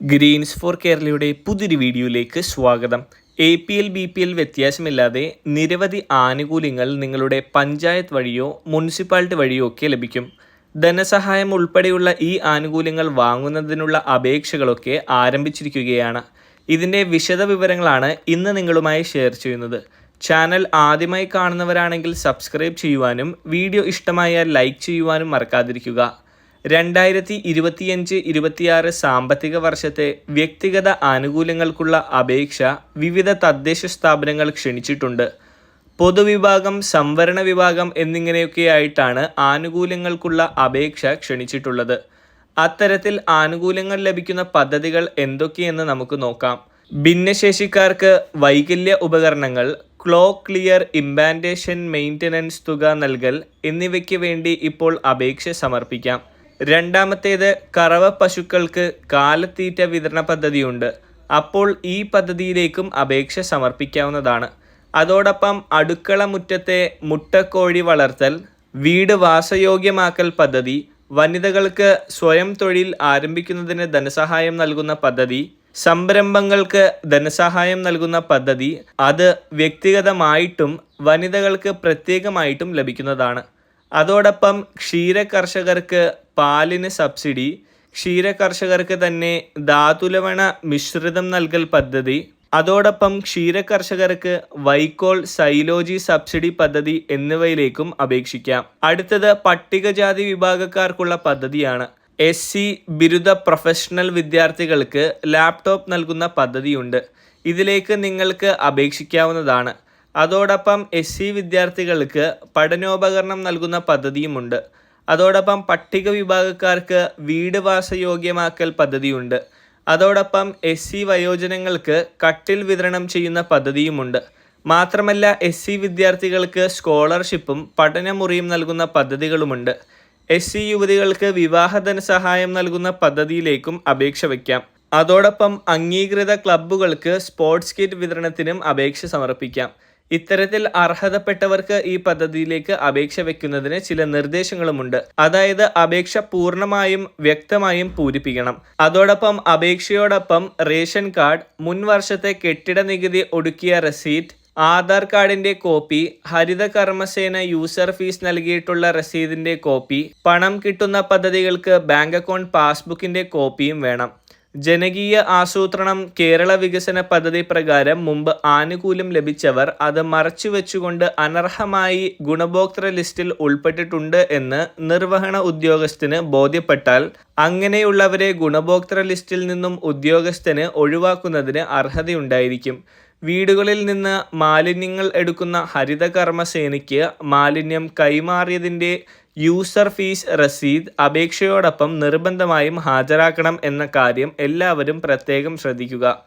Green's four കേരളയുടെ പുതിയൊരു വീഡിയോയിലേക്ക് സ്വാഗതം. A P L B P L വ്യത്യാസമില്ലാതെ നിരവധി ആനുകൂല്യങ്ങൾ നിങ്ങളുടെ പഞ്ചായത്ത് വഴിയോ മുനിസിപ്പാലിറ്റി വഴിയോ ഒക്കെ ലഭിക്കും. ധനസഹായം ഉൾപ്പെടെയുള്ള ഈ ആനുകൂല്യങ്ങൾ വാങ്ങുന്നതിനുള്ള അപേക്ഷകളൊക്കെ ആരംഭിച്ചിരിക്കുകയാണ്. ഇതിന്റെ വിശദവിവരങ്ങളാണ് ഇന്ന് നിങ്ങളുമായി ഷെയർ ചെയ്യുന്നത്. ചാനൽ ആദ്യമായി കാണുന്നവരാണെങ്കിൽ സബ്സ്ക്രൈബ് ചെയ്യുവാനും വീഡിയോ ഇഷ്ടമായാൽ ലൈക്ക് ചെയ്യുവാനും മറക്കാതിരിക്കുക. രണ്ടായിരത്തി ഇരുപത്തിയഞ്ച് ഇരുപത്തിയാറ് സാമ്പത്തിക വർഷത്തെ വ്യക്തിഗത ആനുകൂല്യങ്ങൾക്കുള്ള അപേക്ഷ വിവിധ തദ്ദേശ സ്ഥാപനങ്ങൾ ക്ഷണിച്ചിട്ടുണ്ട്. പൊതുവിഭാഗം സംവരണ വിഭാഗം എന്നിങ്ങനെയൊക്കെയായിട്ടാണ് ആനുകൂല്യങ്ങൾക്കുള്ള അപേക്ഷ ക്ഷണിച്ചിട്ടുള്ളത്. അത്തരത്തിൽ ആനുകൂല്യങ്ങൾ ലഭിക്കുന്ന പദ്ധതികൾ എന്തൊക്കെയെന്ന് നമുക്ക് നോക്കാം. ഭിന്നശേഷിക്കാർക്ക് വൈകല്യ ഉപകരണങ്ങൾ ക്ലോ ക്ലിയർ ഇമ്പാന്റേഷൻ മെയിന്റനൻസ് തുക നൽകൽ എന്നിവയ്ക്ക് വേണ്ടി ഇപ്പോൾ അപേക്ഷ സമർപ്പിക്കാം. രണ്ടാമത്തേത് കറവ പശുക്കൾക്ക് കാലത്തീറ്റ വിതരണ പദ്ധതിയുണ്ട്. അപ്പോൾ ഈ പദ്ധതിയിലേക്കും അപേക്ഷ സമർപ്പിക്കാവുന്നതാണ്. അതോടൊപ്പം അടുക്കള മുറ്റത്തെ മുട്ടക്കോഴി വളർത്തൽ വീട് വാസയോഗ്യമാക്കൽ പദ്ധതി വനിതകൾക്ക് സ്വയം തൊഴിൽ ആരംഭിക്കുന്നതിന് ധനസഹായം നൽകുന്ന പദ്ധതി സംരംഭങ്ങൾക്ക് ധനസഹായം നൽകുന്ന പദ്ധതി അത് വ്യക്തിഗതമായിട്ടും വനിതകൾക്ക് പ്രത്യേകമായിട്ടും ലഭിക്കുന്നതാണ്. അതോടൊപ്പം ക്ഷീര കർഷകർക്ക് പാലിന് സബ്സിഡി ക്ഷീര കർഷകർക്ക് തന്നെ ധാതുലവണ മിശ്രിതം നൽകൽ പദ്ധതി അതോടൊപ്പം ക്ഷീര കർഷകർക്ക് വൈക്കോൾ സൈലോജി സബ്സിഡി പദ്ധതി എന്നിവയിലേക്കും അപേക്ഷിക്കാം. അടുത്തത് പട്ടികജാതി വിഭാഗക്കാർക്കുള്ള പദ്ധതിയാണ്. എസ് സി ബിരുദ പ്രൊഫഷണൽ വിദ്യാർത്ഥികൾക്ക് ലാപ്ടോപ്പ് നൽകുന്ന പദ്ധതിയുണ്ട്. ഇതിലേക്ക് നിങ്ങൾക്ക് അപേക്ഷിക്കാവുന്നതാണ്. അതോടൊപ്പം എസ് സി വിദ്യാർത്ഥികൾക്ക് പഠനോപകരണം നൽകുന്ന പദ്ധതിയുമുണ്ട്. അതോടൊപ്പം പട്ടിക വിഭാഗക്കാർക്ക് വീട് വാസയോഗ്യമാക്കൽ പദ്ധതിയുണ്ട്. അതോടൊപ്പം എസ് സി വയോജനങ്ങൾക്ക് കട്ടിൽ വിതരണം ചെയ്യുന്ന പദ്ധതിയുമുണ്ട്. മാത്രമല്ല എസ് സി വിദ്യാർത്ഥികൾക്ക് സ്കോളർഷിപ്പും പഠനമുറിയും നൽകുന്ന പദ്ധതികളുമുണ്ട്. എസ് സി യുവതികൾക്ക് വിവാഹ ധനസഹായം നൽകുന്ന പദ്ധതിയിലേക്കും അപേക്ഷ വയ്ക്കാം. അതോടൊപ്പം അംഗീകൃത ക്ലബ്ബുകൾക്ക് സ്പോർട്സ് കിറ്റ് വിതരണത്തിനും അപേക്ഷ സമർപ്പിക്കാം. ഇത്തരത്തിൽ അർഹതപ്പെട്ടവർക്ക് ഈ പദ്ധതിയിലേക്ക് അപേക്ഷ വെക്കുന്നതിന് ചില നിർദ്ദേശങ്ങളുമുണ്ട്. അതായത് അപേക്ഷ പൂർണമായും വ്യക്തമായും പൂരിപ്പിക്കണം. അതോടൊപ്പം അപേക്ഷയോടൊപ്പം റേഷൻ കാർഡ് മുൻ വർഷത്തെ കെട്ടിട നികുതി ഒടുക്കിയ റെസീറ്റ് ആധാർ കാർഡിന്റെ copy Haritha Karmasena user fee നൽകിയിട്ടുള്ള രസീതിന്റെ കോപ്പി പണം കിട്ടുന്ന പദ്ധതികൾക്ക് ബാങ്ക് അക്കൗണ്ട് പാസ്ബുക്കിന്റെ കോപ്പിയും വേണം. ജനകീയ ആസൂത്രണം കേരള വികസന പദ്ധതി പ്രകാരം മുമ്പ് ആനുകൂല്യം ലഭിച്ചവർ അത് മറച്ചുവെച്ചുകൊണ്ട് അനർഹമായി ഗുണഭോക്തൃ ലിസ്റ്റിൽ ഉൾപ്പെട്ടിട്ടുണ്ട് എന്ന് നിർവഹണ ഉദ്യോഗസ്ഥന് ബോധ്യപ്പെട്ടാൽ അങ്ങനെയുള്ളവരെ ഗുണഭോക്തൃ ലിസ്റ്റിൽ നിന്നും ഉദ്യോഗസ്ഥന് ഒഴിവാക്കുന്നതിന് അർഹതയുണ്ടായിരിക്കും. വീടുകളിൽ നിന്ന് മാലിന്യങ്ങൾ എടുക്കുന്ന ഹരിത കർമ്മസേനയ്ക്ക് മാലിന്യം കൈമാറിയതിന്റെ യൂസർ ഫീസ് റസീദ് അപേക്ഷയോടൊപ്പം നിർബന്ധമായും ഹാജരാക്കണം എന്ന കാര്യം എല്ലാവരും പ്രത്യേകം ശ്രദ്ധിക്കുക.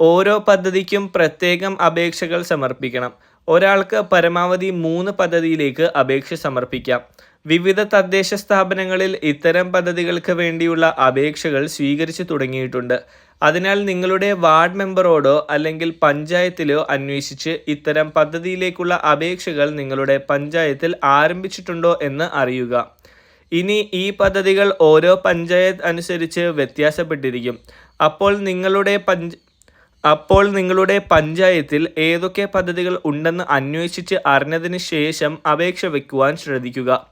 ഓരോ പദ്ധതിക്കും പ്രത്യേകം അപേക്ഷകൾ സമർപ്പിക്കണം. ഒരാൾക്ക് പരമാവധി മൂന്ന് പദ്ധതിയിലേക്ക് അപേക്ഷ സമർപ്പിക്കാം. വിവിധ തദ്ദേശ സ്ഥാപനങ്ങളിൽ ഇത്തരം പദ്ധതികൾക്ക് വേണ്ടിയുള്ള അപേക്ഷകൾ സ്വീകരിച്ചു തുടങ്ങിയിട്ടുണ്ട്. അതിനാൽ നിങ്ങളുടെ വാർഡ് മെമ്പറോടോ അല്ലെങ്കിൽ പഞ്ചായത്തിലോ അന്വേഷിച്ച് ഇത്തരം പദ്ധതിയിലേക്കുള്ള അപേക്ഷകൾ നിങ്ങളുടെ പഞ്ചായത്തിൽ ആരംഭിച്ചിട്ടുണ്ടോ എന്ന് അറിയുക. ഇനി ഈ പദ്ധതികൾ ഓരോ പഞ്ചായത്ത് അനുസരിച്ച് വ്യത്യാസപ്പെട്ടിരിക്കും. അപ്പോൾ നിങ്ങളുടെ പഞ്ച അപ്പോൾ നിങ്ങളുടെ പഞ്ചായത്തിൽ ഏതൊക്കെ പദ്ധതികൾ ഉണ്ടെന്ന് അന്വേഷിച്ച് അറിഞ്ഞതിന് ശേഷം അപേക്ഷ വയ്ക്കുവാൻ ശ്രദ്ധിക്കുക.